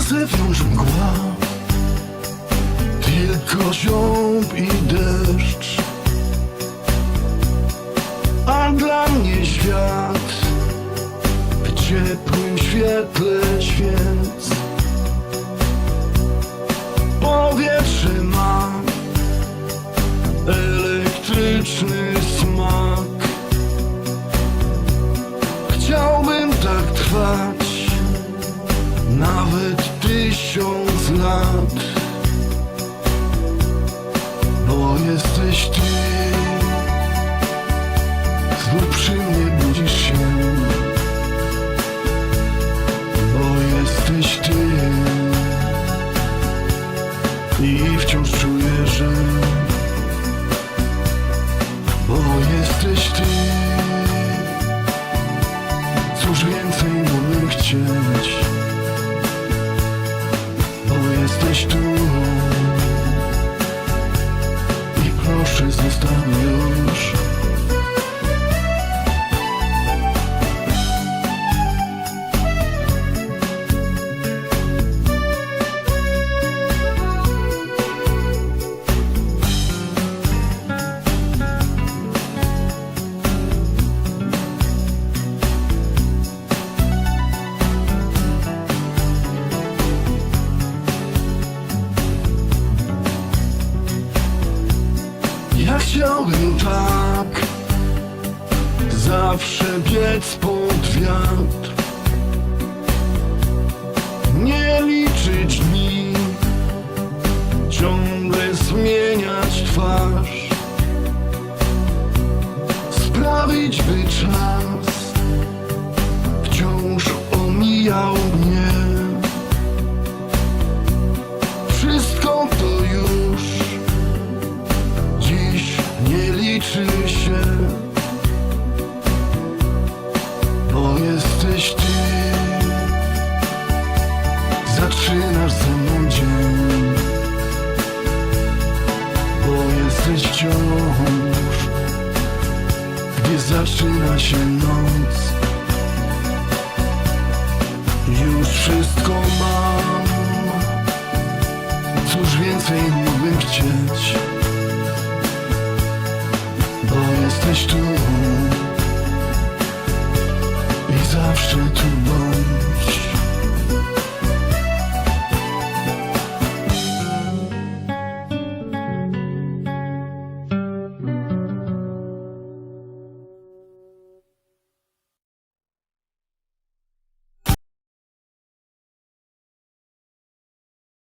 zewnątrz mgła Tylko ziąb i deszcz. A dla mnie świat W ciepłym świetle świec. Powietrze ma Elektryczny smak. Chciałbym tak trwać nawet tysiąc lat Bo jesteś ty. Znów przy mnie budzisz się Bo jesteś ty. I wciąż czuję, że Bo jesteś ty. Cóż więcej mógłbym chcieć Bo jesteś tu Ja chciałbym tak Zawsze biec pod wiatr. Nie liczyć dni Ciągle zmieniać twarz. Sprawić by czas Wciąż omijał mnie liczy się, bo jesteś ty. Zaczynasz ze mną dzień, bo jesteś wciąż, gdy zaczyna się noc. Już wszystko mam, cóż więcej mógłbym chcieć és.